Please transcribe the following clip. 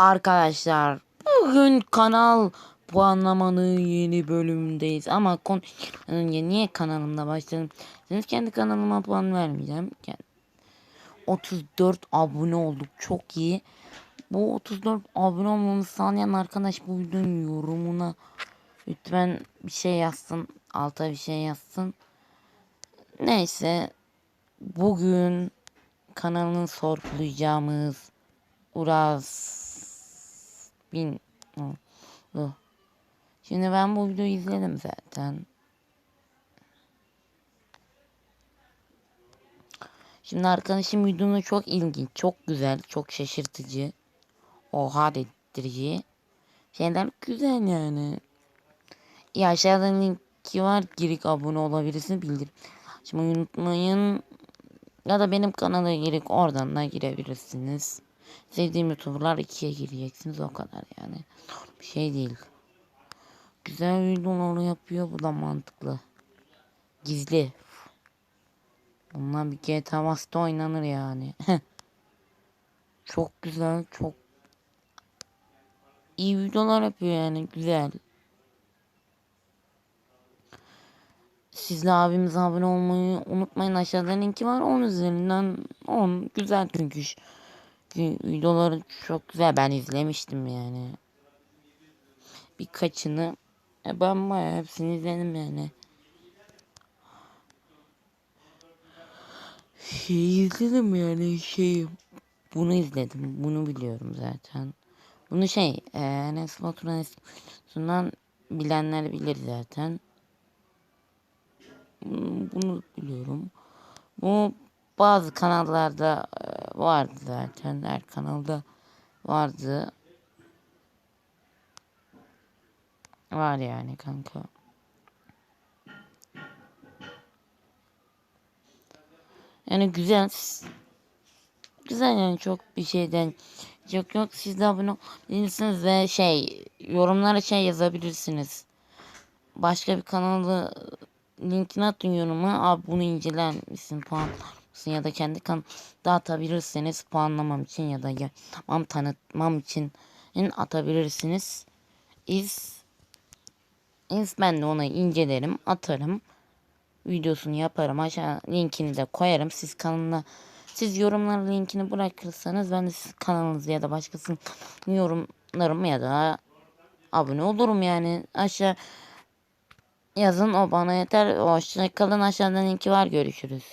Arkadaşlar bugün kanal puanlamanın yeni bölümündeyiz ama kon önce niye kanalımda başladım? Siz kendi kanalıma puan vermeyeceğim. Kend- 34 abone olduk çok iyi. Bu 34 abone olmamı sağlayan arkadaş bu videonun yorumuna lütfen bir şey yazsın. Alta bir şey yazsın. Neyse bugün kanalını sorgulayacağımız Uraz bin. Şimdi ben bu videoyu izledim zaten. Şimdi arkadaşım videomda çok ilginç, çok güzel, çok şaşırtıcı. Oha dedirtici. Şeyler güzel yani. Ya aşağıda linki var. Girip abone olabilirsin bildir. Şimdi unutmayın. Ya da benim kanala girip oradan da girebilirsiniz. Sevdiğim youtuberlar ikiye gireceksiniz o kadar yani. Bir şey değil. Güzel videolar yapıyor bu da mantıklı. Gizli. Bunlar bir GTA Master oynanır yani. çok güzel çok iyi videolar yapıyor yani güzel. Siz de abimize abone olmayı unutmayın. Aşağıda linki var. 10 üzerinden 10. Güzel çünkü. Videoları çok güzel. Ben izlemiştim yani. Birkaçını. E ben bayağı hepsini izledim yani. Şey izledim yani şey. Bunu izledim. Bunu biliyorum zaten. Bunu şey e, Enes Batur'un bilenler bilir zaten. Bunu biliyorum. Bu bazı kanallarda e, vardı zaten. Her kanalda vardı. Var yani kanka. Yani güzel. Güzel yani çok bir şeyden yok yok siz de abone olabilirsiniz ve şey yorumlara şey yazabilirsiniz. Başka bir kanalı linkini atın yoruma. Abi bunu inceler misin puan mısın ya da kendi kan dağıtabilirsiniz puanlamam için ya da yapmam tanıtmam için atabilirsiniz. İz İz ben de onu incelerim atarım. Videosunu yaparım aşağı linkini de koyarım. Siz kanalına siz yorumlara linkini bırakırsanız ben de siz kanalınızı ya da başkasının yorumlarım ya da abone olurum yani. Aşağı yazın o bana yeter. Hoşça kalın. Aşağıdan linki var. Görüşürüz